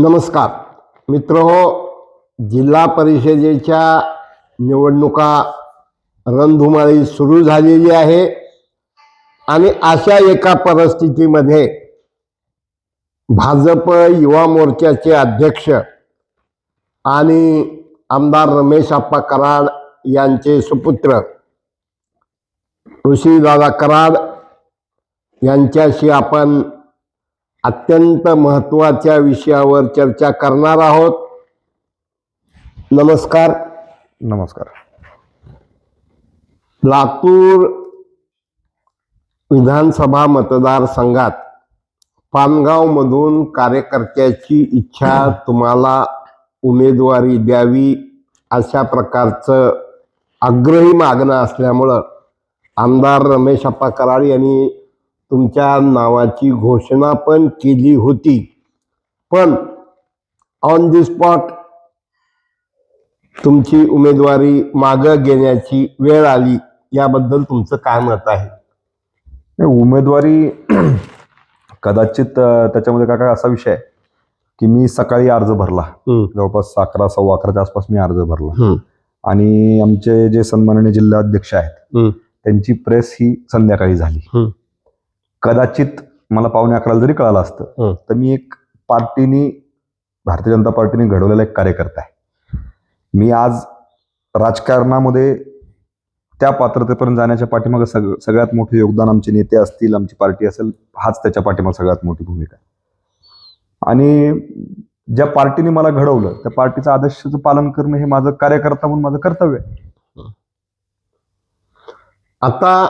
नमस्कार. मित्र जिल्हा परिषदेच्या निवडणुका रणधुमाळी सुरू झालेली आहे आणि अशा एका परिस्थितीमध्ये भाजप युवा मोर्चाचे अध्यक्ष आणि आमदार रमेश आप्पा कराड यांचे सुपुत्र ऋषीदादा कराड यांच्याशी आपण अत्यंत महत्त्वाच्या विषयावर चर्चा करणार आहोत. नमस्कार. नमस्कार. लातूर विधानसभा मतदारसंघात पानगावमधून कार्यकर्त्याची इच्छा तुम्हाला उमेदवारी द्यावी अशा प्रकारचं आग्रही मागणं असल्यामुळं आमदार रमेश अप्पा कराड यांनी तुमच्या नावाची घोषणा पण केली होती. पण ऑन दी स्पॉट तुमची उमेदवारी मागं घेण्याची वेळ आली याबद्दल तुमचं काय मत आहे? उमेदवारी कदाचित त्याच्यामध्ये काय काय असा विषय आहे की मी सकाळी अर्ज भरला. जवळपास अकरा सव्वा अकराच्या आसपास मी अर्ज भरला. आणि आमचे जे सन्माननीय जिल्हाध्यक्ष आहेत त्यांची प्रेस ही संध्याकाळी झाली. कदाचित मला पावणे अकराला जरी कळालं असतं. तर मी एक पार्टीनी भारतीय जनता पार्टीने घडवलेला एक कार्यकर्ता आहे. मी आज राजकारणामध्ये त्या पात्रतेपर्यंत जाण्याच्या पाठीमागे सग सगळ्यात मोठे योगदान आमचे नेते असतील आमची पार्टी असेल हाच त्याच्या पाठीमागे सगळ्यात मोठी भूमिका आहे. आणि ज्या पार्टीने मला घडवलं त्या पार्टीचं आदर्शाचं पालन करणं हे माझं कार्यकर्ता म्हणून माझं कर्तव्य आहे. आता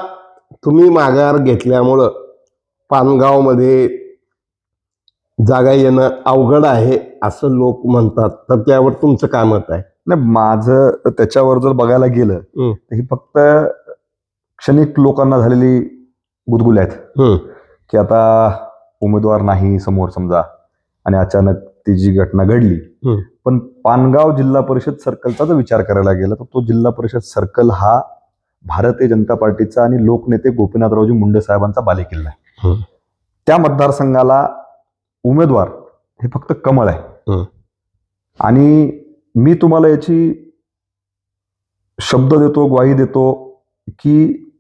तुम्ही माघार घेतल्यामुळं पानगावमध्ये जागा येणं अवघड आहे असं लोक म्हणतात तर त्यावर तुमचं काय मत आहे नाही माझं त्याच्यावर जर बघायला गेलं. तर ही फक्त क्षणिक लोकांना झालेली गुदगुल्या आहेत की आता उमेदवार नाही समोर समजा आणि अचानक ती जी घटना घडली. पण पानगाव जिल्हा परिषद सर्कलचा जर विचार करायला गेला तर तो जिल्हा परिषद सर्कल हा भारतीय जनता पार्टीचा आणि लोकनेते गोपीनाथरावजी मुंडे साहेबांचा बालेकिल्ला आहे. त्या मतदारसंघाला उमेदवार हे फक्त कमळ आहे. आणि मी तुम्हाला याची शब्द देतो ग्वाही देतो की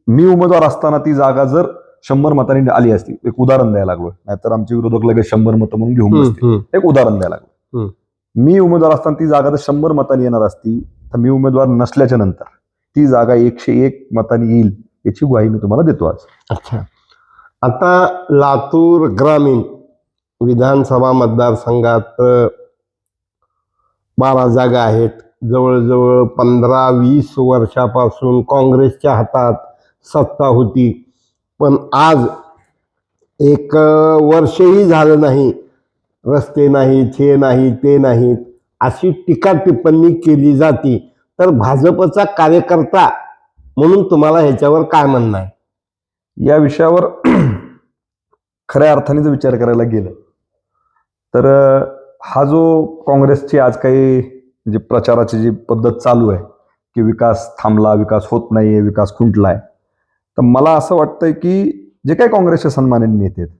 मी उमेदवार असताना ती जागा जर शंभर मतांनी आली असती एक उदाहरण द्यायला लागलो. नाहीतर आमचे विरोधक लगेच शंभर मतं म्हणून घेऊन एक उदाहरण द्यायला लागलो. मी उमेदवार असताना ती जागा जर शंभर मतांनी येणार असती तर मी उमेदवार नसल्याच्या नंतर ती जागा एकशे एक मतांनी येईल याची ग्वाही मी तुम्हाला देतो आज. अच्छा. आता लातूर ग्रामीण विधानसभा मतदारसंघात बारा जागा आहेत. जवळजवळ पंधरा वीस वर्षापासून काँग्रेसच्या हातात सत्ता होती. पण आज एक वर्षही झालं नाही. रस्ते नाहीत हे नाही ते नाहीत. अशी टीका टिप्पणी केली जाती. तर भाजपचा कार्यकर्ता म्हणून तुम्हाला ह्याच्यावर काय म्हणणं आहे? या विषयावर खऱ्या अर्थाने जर विचार करायला गेलं तर हा जो काँग्रेसची आज काही जे प्रचाराची जी पद्धत चालू आहे की विकास थांबला विकास होत नाही आहे विकास खुंटला आहे तर मला असं वाटतंय की जे काही काँग्रेसचे सन्मानित नेते आहेत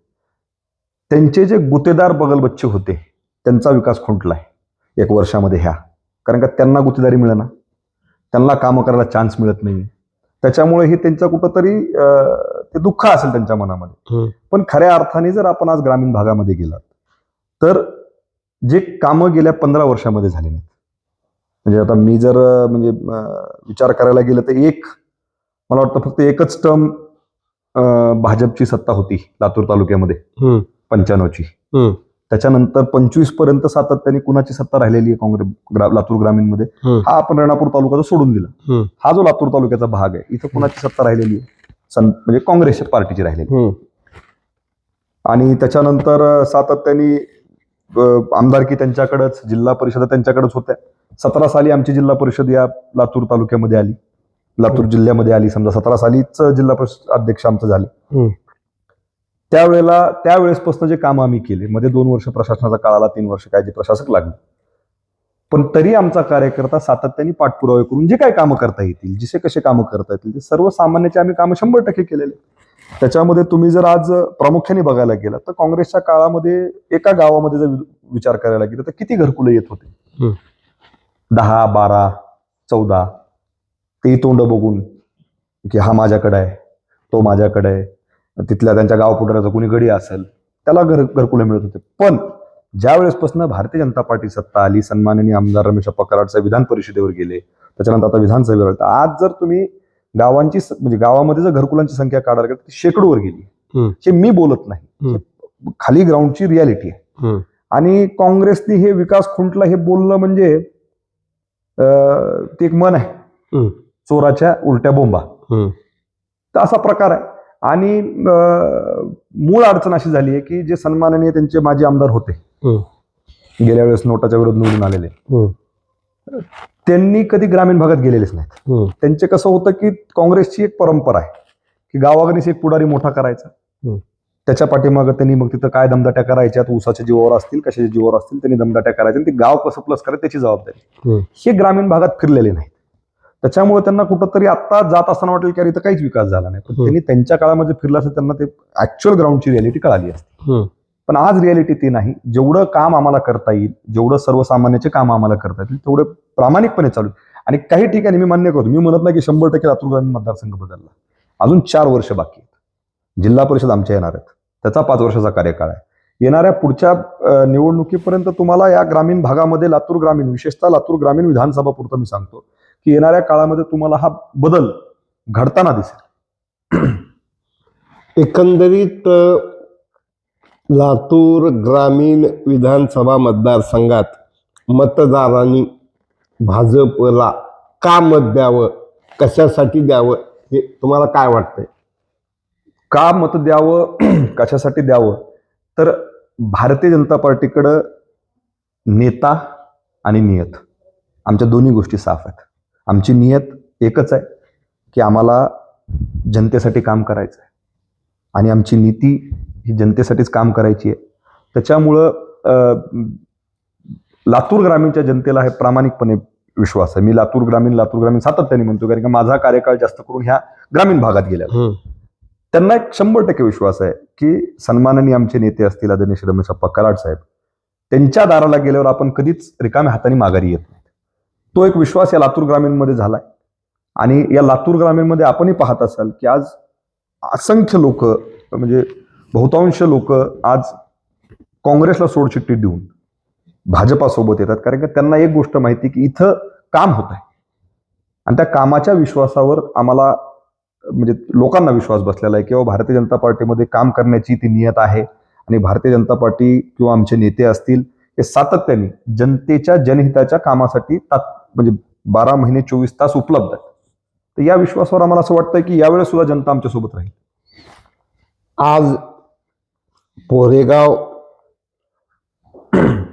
त्यांचे जे गुतेदार बगलबच्चे होते त्यांचा विकास खुंटला आहे एक वर्षामध्ये ह्या. कारण का त्यांना गुतेदारी मिळेना. त्यांना कामं करायला चान्स मिळत नाही त्याच्यामुळे हे त्यांचं कुठंतरी ते दुःख असेल त्यांच्या मनामध्ये. पण खऱ्या अर्थाने जर आपण आज ग्रामीण भागामध्ये गेलात तर जे कामं गेल्या पंधरा वर्षामध्ये झाले नाहीत. म्हणजे आता मी जर म्हणजे विचार करायला गेलं तर एक मला वाटतं फक्त एकच टर्म भाजपची सत्ता होती लातूर तालुक्यामध्ये. पंच्याण्णवची. त्याच्यानंतर पंचवीसपर्यंत सातत्याने कुणाची सत्ता राहिलेली आहे काँग्रेस ग्रा- लातूर ग्रामीणमध्ये. हा आपण रेणापूर तालुका सोडून दिला. हा जो लातूर तालुक्याचा भाग आहे इथं कुणाची सत्ता राहिलेली आहे म्हणजे काँग्रेसच्या पार्टीची राहिलेली. आणि त्याच्यानंतर सातत्याने आमदारकी त्यांच्याकडेच जिल्हा परिषद त्यांच्याकडेच होत्या सतरा साली आमची जिल्हा परिषद या लातूर तालुक्यामध्ये आली लातूर जिल्ह्यामध्ये आली समजा सतरा सालीच जिल्हा परिषद अध्यक्ष आमचं झाले. त्यावेळेला त्यावेळेसपासून जे काम आम्ही केले मध्ये दोन वर्ष प्रशासनाचा काळ आला तीन वर्ष काय जे प्रशासक लागले. पण तरी आमचा कार्यकर्ता सातत्याने पाठपुरावे करून जे काही कामं करता येतील जिसे कसे कामं करता येतील ते सर्वसामान्याचे आम्ही कामं शंभर टक्के केलेले. त्याच्यामध्ये तुम्ही जर आज प्रामुख्याने बघायला गेला तर काँग्रेसच्या काळामध्ये एका गावामध्ये जर विचार करायला गेला तर किती घरकुलं येत होते. दहा बारा चौदा. ते तोंड बघून की हा माझ्याकडे आहे तो माझ्याकडे आहे. तिथल्या त्यांच्या गाव पुढाऱ्याचा कोणी गडी असेल त्याला घर घरकुलं मिळत होते पण ज्या वेळेसपासून भारतीय जनता पार्टी सत्ता आली सन्माननीय आमदार रमेश अप्पा कराड साहेब विधान परिषदेवर गेले त्याच्यानंतर आता विधानसभेवर आज जर तुम्ही गावांची म्हणजे गावामध्ये जर घरकुलांची संख्या काढायला गेली ती शेकडोवर गेली. हे मी बोलत नाही खाली ग्राउंडची रियालिटी आहे. आणि काँग्रेसने हे विकास खुंटला हे बोलणं म्हणजे ते एक मन आहे. चोराच्या उलट्या बोंबा. तर असा प्रकार आहे आणि मूळ अडचण अशी झाली आहे की जे सन्माननीय त्यांचे माजी आमदार होते. गेल्या वेळेस नोटाच्या विरोध निवडून आलेले. त्यांनी कधी ग्रामीण भागात गेलेलेच नाहीत. त्यांचे कसं होतं की काँग्रेसची एक परंपरा आहे की गावागणीस एक पुढारी मोठा करायचा. त्याच्या पाठीमागं त्यांनी मग तिथं काय दमदाट्या करायच्या ऊसाच्या जीवावर असतील कशाच्या जीवावर असतील त्यांनी दमदाट्या करायच्या ते गाव कसं प्लस करायचं त्याची जबाबदारी. हे ग्रामीण भागात फिरलेले नाहीत त्याच्यामुळे त्यांना कुठंतरी आता जात असताना वाटेल की अरे इथं काहीच विकास झाला नाही. पण. त्यांनी त्यांच्या काळामध्ये फिरलं असं त्यांना ते ऍक्च्युअल ग्राउंडची रियालिटी कळाली असते. पण आज रियालिटी ती नाही. जेवढं काम आम्हाला करता येईल जेवढं सर्वसामान्याचे काम आम्हाला करता येईल तेवढं प्रामाणिकपणे चालू. आणि काही ठिकाणी मी मान्य करतो मी म्हणत नाही की शंभर टक्के लातूर ग्रामीण मतदारसंघ बदलला. अजून चार वर्ष बाकी आहेत. जिल्हा परिषद आमच्या येणार आहेत. त्याचा पाच वर्षाचा कार्यकाळ आहे. येणाऱ्या पुढच्या निवडणुकीपर्यंत तुम्हाला या ग्रामीण भागामध्ये लातूर ग्रामीण विशेषतः लातूर ग्रामीण विधानसभा पुरतं मी सांगतो की येणाऱ्या काळामध्ये तुम्हाला हा बदल घडताना दिसेल. एकंदरीत लातूर ग्रामीण विधानसभा मतदारसंघात मतदारांनी भाजपला का मत द्यावं? कशासाठी द्यावं? हे तुम्हाला काय वाटतंय? का मत द्यावं? कशासाठी द्यावं? तर भारतीय जनता पार्टीकडं नेता आणि नियत. आमच्या दोन्ही गोष्टी साफ आहेत. आमची नियत एकच आहे की आम्हाला जनतेसाठी काम करायचं आहे आणि आमची नीती ही जनतेसाठीच काम करायची आहे. त्याच्यामुळं लातूर ग्रामीणच्या जनतेला हे प्रामाणिकपणे विश्वास आहे. मी लातूर ग्रामीण लातूर ग्रामीण सातत्याने म्हणतो कारण का माझा कार्यकाळ जास्त करून ह्या ग्रामीण भागात गेल्या हम्म. त्यांना एक शंभर टक्के विश्वास आहे की सन्माननीय आमचे नेते असतील आदरणीय श्री रमेश अप्पा कराड साहेब त्यांच्या दाराला गेल्यावर आपण कधीच रिकाम्या हाताने माघारी येत नाही. तो एक विश्वास या लातूर ग्रामीणमध्ये झालाय. आणि या लातूर ग्रामीणमध्ये आपणही पाहत असाल की आज असंख्य लोक म्हणजे बहुतांश लोक आज काँग्रेसला सोडचिठ्ठी देऊन भाजपासोबत येतात. कारण की त्यांना एक गोष्ट माहिती की इथं काम होत आहे. आणि त्या कामाच्या विश्वासावर आम्हाला म्हणजे लोकांना विश्वास बसलेला आहे किंवा भारतीय जनता पार्टीमध्ये काम करण्याची ती नियत आहे. आणि भारतीय जनता पार्टी किंवा आमचे नेते असतील हे सातत्याने जनतेच्या जनहिताच्या कामासाठी तात म्हणजे बारा महिने चोवीस तास उपलब्ध आहेत. तर या विश्वासावर आम्हाला असं वाटतं की यावेळेस सुद्धा जनता आमच्यासोबत राहील. आज पोरेगाव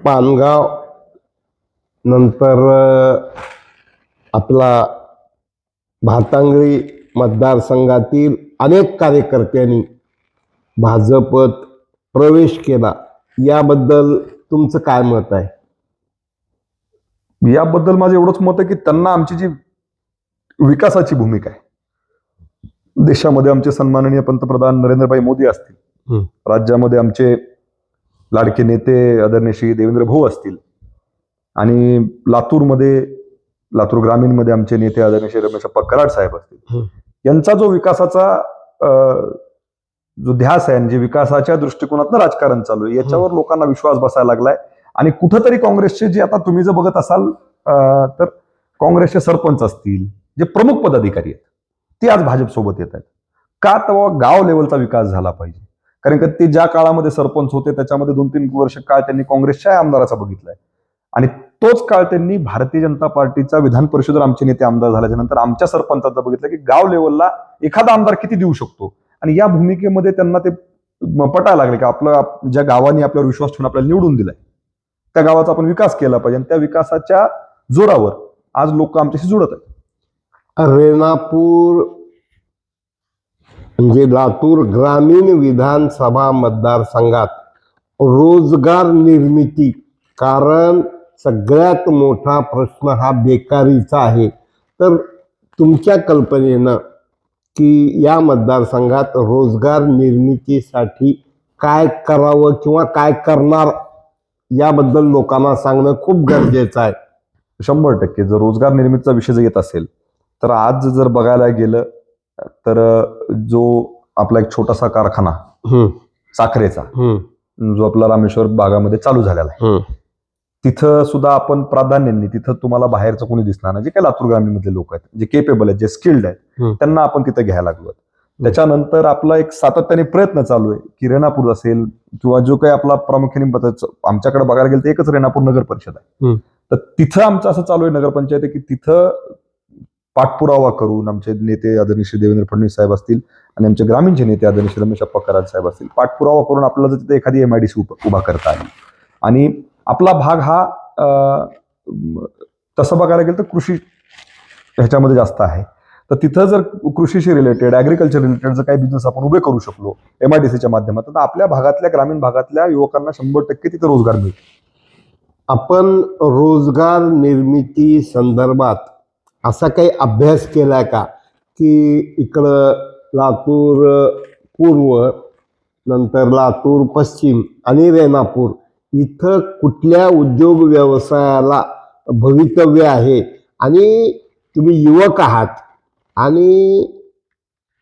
पानगाव नंतर आपला भातांगळी मतदारसंघातील अनेक कार्यकर्त्यांनी भाजपत प्रवेश केला. याबद्दल तुमचं काय मत आहे? याबद्दल माझं एवढंच मत आहे की त्यांना आमची जी विकासाची भूमिका आहे देशामध्ये आमचे सन्माननीय पंतप्रधान नरेंद्रभाई मोदी असतील. राज्यामध्ये आमचे लाडके नेते आदरणीय श्री देवेंद्र भाऊ असतील आणि लातूरमध्ये लातूर ग्रामीणमध्ये आमचे नेते आदरणीय श्री रमेश अप्पा कराड साहेब असतील. यांचा जो विकासाचा जो ध्यास आहे आणि जे विकासाच्या दृष्टिकोनातनं राजकारण चालू आहे याच्यावर लोकांना विश्वास बसायला लागलाय आणि कुठंतरी काँग्रेसचे जे आता तुम्ही जर बघत असाल तर काँग्रेसचे सरपंच असतील जे प्रमुख पदाधिकारी आहेत ते आज भाजपसोबत येत आहेत. का तेव्हा गाव लेवलचा विकास झाला पाहिजे? कारण का ते ज्या काळामध्ये सरपंच होते त्याच्यामध्ये दोन तीन वर्ष काळ त्यांनी काँग्रेसच्या आमदाराचा बघितलाय. आणि तोच काळ त्यांनी भारतीय जनता पार्टीचा विधान परिषदेवर आमचे नेते आमदार झाल्याच्यानंतर आमच्या सरपंचाचा बघितलं की गाव लेवलला एखादा आमदार किती देऊ शकतो? आणि या भूमिकेमध्ये त्यांना ते पटायला लागले की आपलं ज्या गावाने आपल्यावर विश्वास ठेवून आपल्याला निवडून दिलाय. त्या गावाचा आपण विकास केला पाहिजे. आणि त्या विकासाच्या जोरावर आज लोक आमच्याशी जुळत आहेत. रेणापूर म्हणजे लातूर ग्रामीण विधानसभा मतदारसंघात रोजगार निर्मिती कारण सगळ्यात मोठा प्रश्न हा बेकारीचा आहे. तर तुमच्या कल्पनेनं की या मतदारसंघात रोजगार निर्मितीसाठी काय करावं किंवा काय करणार याबद्दल लोकांना सांगणं खूप गरजेचं आहे. शंभर टक्के जर रोजगार निर्मितीचा विषय जर येत असेल तर आज जर बघायला गेलं तर जो आपला एक छोटासा कारखाना साखरेचा जो आपला रामेश्वर भागामध्ये चालू झालेला आहे. तिथं सुद्धा आपण प्राधान्याने तिथं तुम्हाला बाहेरचं कोणी दिसणार नाही. जे काही लातूर ग्रामीणमधले लोक आहेत जे केपेबल आहेत जे स्किल्ड आहेत. त्यांना आपण तिथं घ्यायला लागलो त्याच्यानंतर आपला एक सातत्याने प्रयत्न चालू आहे की रेणापूर असेल किंवा जो काही आपला प्रामुख्याने आमच्याकडे बघायला गेलं तर एकच रेणापूर नगर परिषद आहे. तर तिथं आमचं असं चालू आहे नगरपंचायत की तिथं पाठपुरावा करून आमचे नेते आदरणीय श्री देवेंद्र फडणवीस साहेब असतील आणि आमचे ग्रामीणचे नेते आदरणीय श्री रमेश अप्पा कराड साहेब असतील पाठपुरावा करून आपल्याला जर तिथे एखादी एमआयडीसी उभा करता आली. आणि आपला भाग हा तसं बघायला गेलं तर कृषी ह्याच्यामध्ये जास्त आहे. तर तिथं जर कृषीशी रिलेटेड ॲग्रिकल्चर रिलेटेड जर काही बिझनेस आपण उभे करू शकलो एम आर डी सीच्या माध्यमातून तर आपल्या भागातल्या ग्रामीण भागातल्या युवकांना शंभर टक्के तिथं रोजगार मिळतो आपण रोजगार निर्मिती संदर्भात असा काही अभ्यास केला का? की इकडं लातूर पूर्व नंतर लातूर पश्चिम आणि रेणापूर इथं कुठल्या उद्योग व्यवसायाला भवितव्य आहे? आणि तुम्ही युवक आहात आणि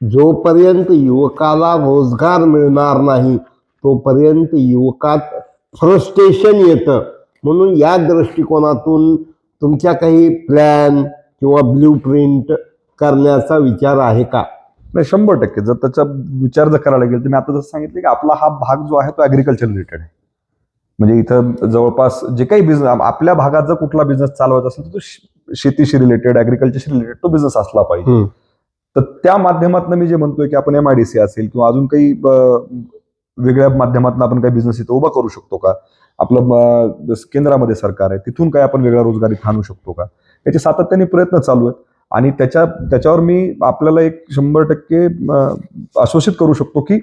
जोपर्यंत युवकाला रोजगार मिळणार नाही तोपर्यंत युवकात फ्रस्ट्रेशन येतं. म्हणून या दृष्टिकोनातून तुमच्या काही प्लॅन किंवा ब्ल्यू प्रिंट करण्याचा विचार आहे का? नाही शंभर टक्के. जर त्याचा विचार जर करायला गेला तर मी आता जसं सांगितलं की आपला हा भाग जो आहे तो ॲग्रिकल्चर रिलेटेड आहे. म्हणजे इथं जवळपास जे काही बिझनेस आपल्या भागात जर कुठला बिझनेस चालवायचा असेल तर तो शेतीशी रिलेटेड ॲग्रिकल्चरशी रिलेटेड तो बिझनेस असला पाहिजे. तर त्या माध्यमातून मी जे म्हणतोय की आपण एमआयडीसी असेल किंवा अजून काही वेगळ्या माध्यमातून आपण काही बिझनेस इथं उभा करू शकतो का? आपलं केंद्रामध्ये सरकार आहे तिथून काय आपण वेगळा रोजगार इथं आणू शकतो का? याचे सातत्याने प्रयत्न चालू आहेत. आणि त्याच्या त्याच्यावर मी आपल्याला एक शंभर टक्के आश्वासित करू शकतो की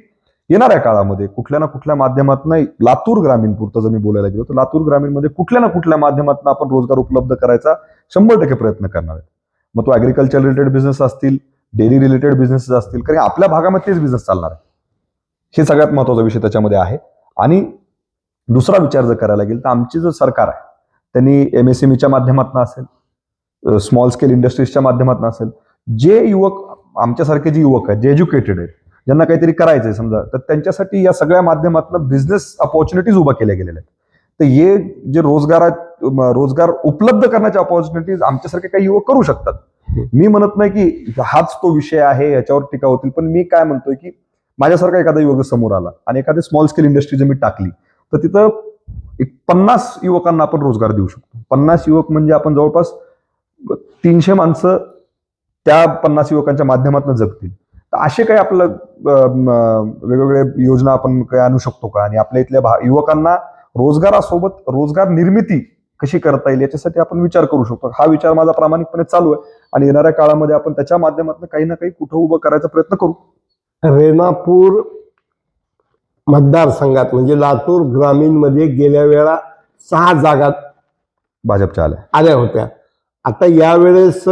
येणाऱ्या काळामध्ये कुठल्या ना कुठल्या माध्यमातून लातूर ग्रामीण पुरतं जर मी बोलायला गेलो तर लातूर ग्रामीणमध्ये कुठल्या ना कुठल्या माध्यमातून आपण रोजगार उपलब्ध करायचा शंभर टक्के प्रयत्न करणार आहे मग तो ऍग्रिकल्चर रिलेटेड बिझनेस असतील डेली रिलेटेड बिझनेस असतील कारण आपल्या भागामध्ये तेच बिझनेस चालणार आहे. हे सगळ्यात महत्त्वाचा विषय त्याच्यामध्ये आहे. आणि दुसरा विचार जर करायला गेला तर आमची जो सरकार आहे त्यांनी एम एस एम ईच्या माध्यमातून असेल स्मॉल स्केल इंडस्ट्रीजच्या माध्यमातून असेल जे युवक आमच्यासारखे जे युवक आहेत जे एज्युकेटेड आहेत ज्यांना काहीतरी करायचं आहे समजा तर त्यांच्यासाठी या सगळ्या माध्यमातून बिझनेस अपॉर्च्युनिटीज उभा केल्या गेलेल्या आहेत. तर हे जे रोजगारात रोजगार उपलब्ध करण्याच्या अपॉर्च्युनिटीज आमच्यासारखे काही युवक करू शकतात. मी म्हणत नाही की हाच तो विषय आहे याच्यावर टीका होतील पण मी काय म्हणतोय की माझ्यासारखा एखादा युवक समोर आला आणि एखादी स्मॉल स्केल इंडस्ट्री जर मी टाकली तर तिथं एक पन्नास युवकांना आपण रोजगार देऊ शकतो. पन्नास युवक म्हणजे आपण जवळपास तीनशे माणसं त्या पन्नास युवकांच्या माध्यमातून जगतील. तर असे काही आपलं वेगवेगळे योजना आपण काही आणू शकतो का? आणि आपल्या इथल्या भा- युवकांना रोजगारासोबत रोजगार निर्मिती कशी करता येईल याच्यासाठी आपण विचार करू शकतो. हा विचार माझा प्रामाणिकपणे चालू आहे. आणि येणाऱ्या काळामध्ये आपण त्याच्या माध्यमातून काही ना काही कुठं उभं करायचा प्रयत्न करू. रेणापूर मतदारसंघात म्हणजे लातूर ग्रामीणमध्ये गेल्या वेळा सहा जागा भाजपच्या आल्या. आल्या होत्या. आता यावेळेस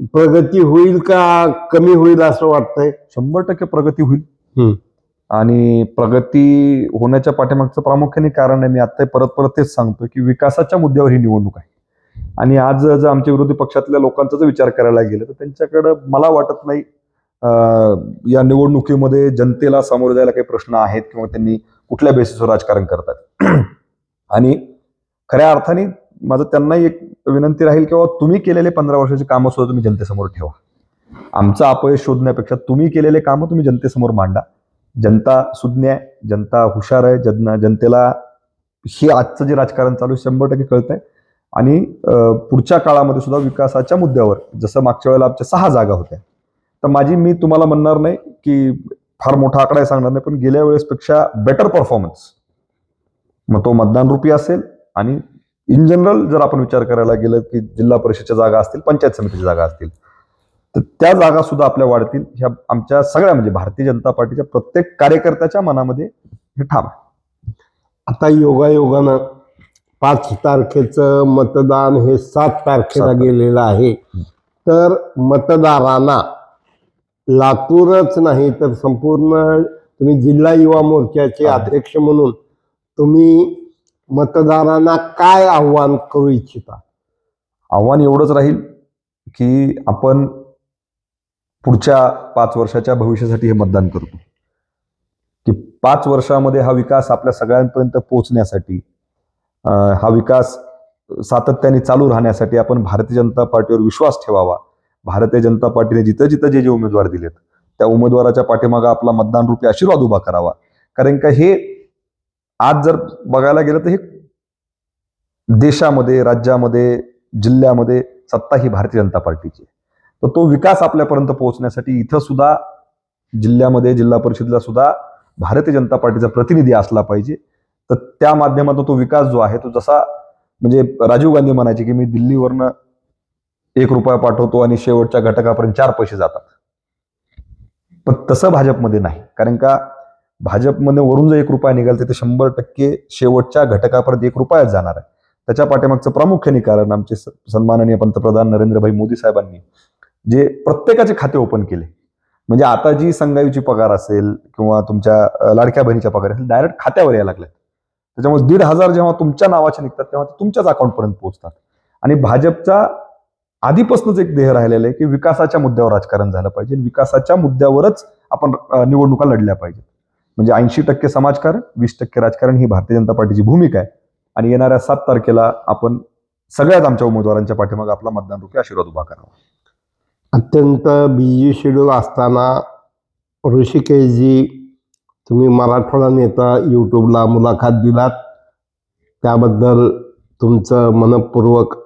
प्रगती होईल का कमी होईल असं वाटतंय? शंभर टक्के प्रगती होईल. आणि प्रगती होण्याच्या पाठीमागचं प्रामुख्याने कारण आहे मी आता परत परत तेच सांगतो की विकासाच्या मुद्द्यावर ही निवडणूक आहे. आणि आज जर आमच्या विरोधी पक्षातल्या लोकांचा जर विचार करायला गेलं तर त्यांच्याकडं मला वाटत नाही या निवडणुकीमध्ये जनतेला सामोरे जायला काही प्रश्न आहेत किंवा त्यांनी कुठल्या बेसिसवर राजकारण करतात. आणि खऱ्या अर्थाने माझं त्यांनाही एक विनंती राहील किंवा तुम्ही केलेले पंधरा वर्षाचे कामं सुद्धा तुम्ही जनतेसमोर ठेवा. आमचं अपयश शोधण्यापेक्षा तुम्ही केलेले कामं तुम्ही जनतेसमोर मांडा. जनता सुज्ञ आहे जनता हुशार आहे जन जनतेला हे आजचं जे राजकारण चालू आहे शंभर टक्के कळतंय. आणि पुढच्या काळामध्ये सुद्धा विकासाच्या मुद्द्यावर जसं मागच्या वेळेला आमच्या सहा जागा होत्या. तर माझी मी तुम्हाला म्हणणार नाही की फार मोठा आकडा आहे सांगणार नाही पण गेल्या वेळेसपेक्षा बेटर परफॉर्मन्स मग तो मतदान रुपी असेल आणि इन जनरल जर आपण विचार करायला गेलं की जिल्हा परिषदच्या जागा असतील पंचायत समितीच्या जागा असतील तर त्या जागा सुद्धा आपल्या वाढतील ह्या आमच्या सगळ्या म्हणजे भारतीय जनता पार्टीच्या प्रत्येक कार्यकर्त्याच्या मनामध्ये हे ठाम आहे आता योगायोगानं पाच तारखेचं मतदान हे सात तारखेला. गेलेलं आहे तर मतदारांना लातूरच नाही तर संपूर्ण तुम्ही जिल्हा युवा मोर्चाचे. अध्यक्ष म्हणून तुम्ही मतदारांना काय आव्हान करू इच्छिता? आव्हान एवढंच राहील की आपण पुढच्या पाच वर्षाच्या भविष्यासाठी हे मतदान करतो. की पाच वर्षामध्ये हा विकास आपल्या सगळ्यांपर्यंत पोहोचण्यासाठी हा विकास सातत्याने चालू राहण्यासाठी आपण भारतीय जनता पार्टीवर विश्वास ठेवावा. भारतीय जनता पार्टीने जिथं जिथं जे जे उमेदवार दिलेत त्या उमेदवाराच्या पाठीमागं आपला मतदान रूपी आशीर्वाद उभा करावा. कारण का हे आज जर बघायला गेलं तर हे देशामध्ये राज्यामध्ये जिल्ह्यामध्ये सत्ता ही भारतीय जनता पार्टीची तर तो विकास आपल्यापर्यंत पोहोचण्यासाठी इथं सुद्धा जिल्ह्यामध्ये जिल्हा परिषदेला सुद्धा भारतीय जनता पार्टीचा प्रतिनिधी असला पाहिजे. तर त्या माध्यमातून तो विकास जो आहे तो जसा म्हणजे राजीव गांधी म्हणायचे की मी दिल्लीवरनं एक रुपया पाठवतो आणि शेवटच्या घटकापर्यंत चार पैसे जातात. पण तसं भाजपमध्ये नाही. कारण का भाजपमध्ये वरून जर एक रुपया निघाल तर ते शंभर टक्के शेवटच्या घटकापर्यंत एक रुपयाच जाणार आहे. त्याच्या पाठीमागचं प्रामुख्याने कारण आमचे सन्माननीय पंतप्रधान नरेंद्रभाई मोदी साहेबांनी जे प्रत्येकाचे खाते ओपन केले. म्हणजे आता जी संघाईची पगार असेल किंवा तुमच्या लाडक्या बहिणीच्या पगार असेल डायरेक्ट खात्यावर यायला लागल्यात. त्याच्यामुळे दीड हजार जेव्हा तुमच्या नावाचे निघतात तेव्हा ते तुमच्याच अकाउंटपर्यंत पोहोचतात. आणि भाजपचा आधीपासूनच एक ध्येय राहिलेलं आहे की विकासाच्या मुद्द्यावर राजकारण झालं पाहिजे. विकासाच्या मुद्द्यावरच आपण निवडणुका लढल्या पाहिजेत. म्हणजे ऐंशी टक्के समाजकारण वीस टक्के राजकारण ही भारतीय जनता पार्टीची भूमिका आहे. आणि येणाऱ्या सात तारखेला आपण सगळ्याच आमच्या उमेदवारांच्या पाठीमागे आपला मतदान रुपये आशीर्वाद उभा करावा. अत्यंत बिझी शेड्यूल असताना ऋषिकेशजी तुम्ही मराठवाडा नेता यूट्यूबला मुलाखत दिलात. त्याबद्दल तुमचं मनपूर्वक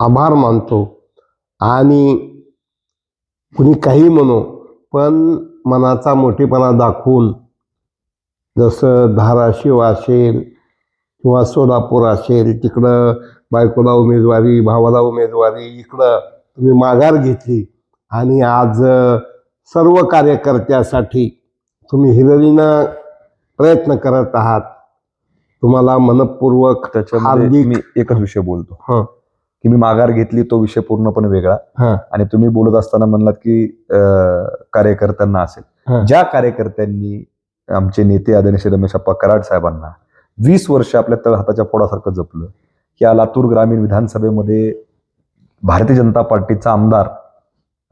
आभार मानतो. आणि कुणी काही म्हणू पण मनाचा मोठेपणा दाखवून जसं धाराशिव असेल किंवा सोलापूर असेल तिकडं बायकोला उमेदवारी भावाला उमेदवारी इकडं तुम्ही माघार घेतली आणि आज सर्व कार्यकर्त्यासाठी तुम्ही हिरिरीनं प्रयत्न करत आहात तुम्हाला मनपूर्वक त्याच्यामध्ये हार्दिक- मी एकच विषय बोलतो हं. की मी माघार घेतली तो विषय पूर्णपणे वेगळा हं. आणि तुम्ही बोलत असताना म्हणलात की कार्यकर्त्यांना असेल. ज्या कार्यकर्त्यांनी आमचे नेते आदरणीय श्री रमेश अप्पा कराड साहेबांना वीस वर्ष आपल्या तळ हाताच्या पोडासारखं जपलं. या लातूर ग्रामीण विधानसभेमध्ये भारतीय जनता पार्टीचा आमदार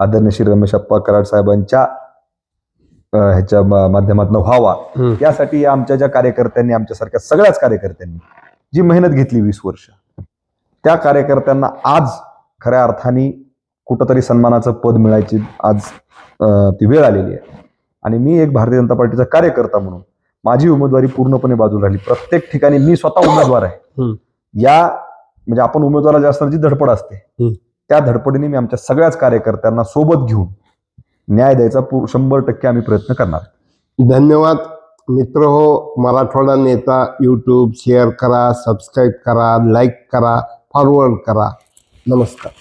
आदरणीय श्री रमेश अप्पा कराड साहेबांच्या ह्याच्या माध्यमातून व्हावा. यासाठी आमच्या ज्या कार्यकर्त्यांनी आमच्यासारख्या सगळ्याच कार्यकर्त्यांनी जी मेहनत घेतली वीस वर्ष त्या कार्यकर्त्यांना आज खऱ्या अर्थाने कुठंतरी सन्मानाचं पद मिळायची आज ती वेळ आलेली आहे. आणि मी एक भारतीय जनता पार्टीचा कार्यकर्ता म्हणून माझी उमेदवारी पूर्णपणे बाजूला राहिली. प्रत्येक ठिकाणी मी स्वतः उमेदवार आहे. हं. या म्हणजे आपण उमेदवाराला असताना जी धडपड असते. त्या धडपडीने मी आमच्या सगळ्याच कार्यकर्त्यांना सोबत घेऊन न्याय द्यायचा शंभर टक्के आम्ही प्रयत्न करणार. धन्यवाद. मित्र हो मराठवाडा नेता यूट्यूब शेअर करा सबस्क्राईब करा लाईक करा फॉरवर्ड करा. नमस्कार.